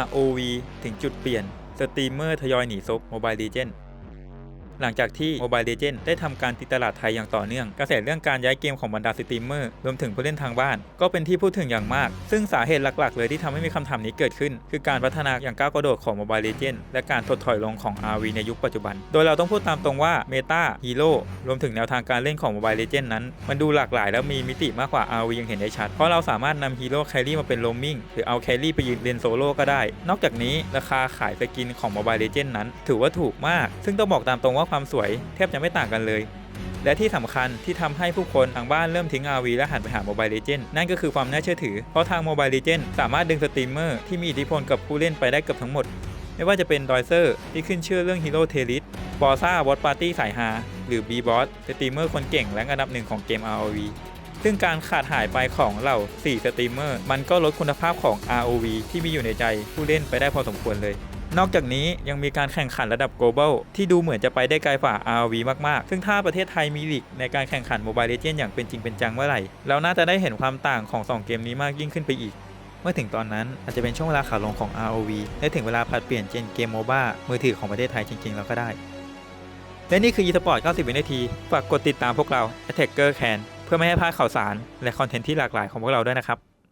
ROV ถึงจุดเปลี่ยน สตรีมเมอร์ทยอยหนีซบ Mobile Legends หลังจากที่ Mobile Legends ได้ทำการตีตลาดไทยอย่างต่อเนื่อง กระแสเรื่องการย้ายเกมของบรรดาสตรีมเมอร์รวมถึงผู้เล่นทางบ้าน ก็เป็นที่พูดถึงอย่างมาก ซึ่งสาเหตุหลักๆ เลยที่ทำให้มีคำถามนี้เกิดขึ้น คือการพัฒนาอย่างก้าวกระโดดของ Mobile Legends และการถดถอยลงของ RV ในยุคปัจจุบัน โดยเราต้องพูดตามตรงว่า Meta Hero รวมถึงแนวทางการเล่นของ Mobile Legends นั้น มันดูหลากหลายและมีมิติมากกว่า RV ยังเห็นได้ชัด เพราะเราสามารถนำฮีโร่แครี่มาเป็นโรมมิ่งหรือเอาแครี่ไปยืนเล่นโซโล่ก็ได้ นอกจากนี้ราคาขายสกินของ Mobile Legends นั้น ถือว่าถูกมาก ซึ่งต้องบอกตามตรงว่าความสวยแทบจะไม่ต่างกันเลย และที่สำคัญที่ทำให้ผู้คนทางบ้านเริ่มทิ้ง RV และหันไปหา Mobile Legends นั่นก็คือความน่าเชื่อถือ เพราะทาง Mobile Legends สามารถดึงสตรีมเมอร์ที่มีอิทธิพลกับผู้เล่นไปได้เกือบทั้งหมด ไม่ว่าจะเป็นดอยเซอร์ที่ขึ้นชื่อเรื่องฮีโร่เทลิสบอซ่าวอตปาร์ตี้สายฮาหรือ b ีบอสสตรีมเมอร์คนเก่งและอันดับหนึ่งของเกม ROV ซึ่งการขาดหายไปของเหล่า 4 สตรีมเมอร์ มันก็ลดคุณภาพของ ROV ที่มีอยู่ในใจผู้เล่นไปได้พอสมควรเลย นอกจากนี้ยังมีการแข่งขันระดับ global ที่ดูเหมือนจะไปได้ไกลกว่า ROV มาก ๆ ซึ่งถ้าประเทศไทยมีลีกในการแข่งขัน Mobile Legends อย่างเป็นจริงเป็นจังเมื่อไหร่ เราน่าจะได้เห็นความต่างของ 2 เกมนี้มากยิ่งขึ้นไปอีก เมื่อถึงตอนนั้นอาจจะเป็นช่วงเวลาขาลงของ ROV และถึงเวลาผัดเปลี่ยนเจนเกมโมบ้ามือถือของประเทศไทยจริง ๆ แล้วก็ได้ และนี่คือ eSport 90 วินาที ฝากกดติดตามพวกเรา Attacker Can เพื่อไม่ให้พลาดข่าวสาร และคอนเทนต์ที่หลากหลายของพวกเราด้วยนะครับ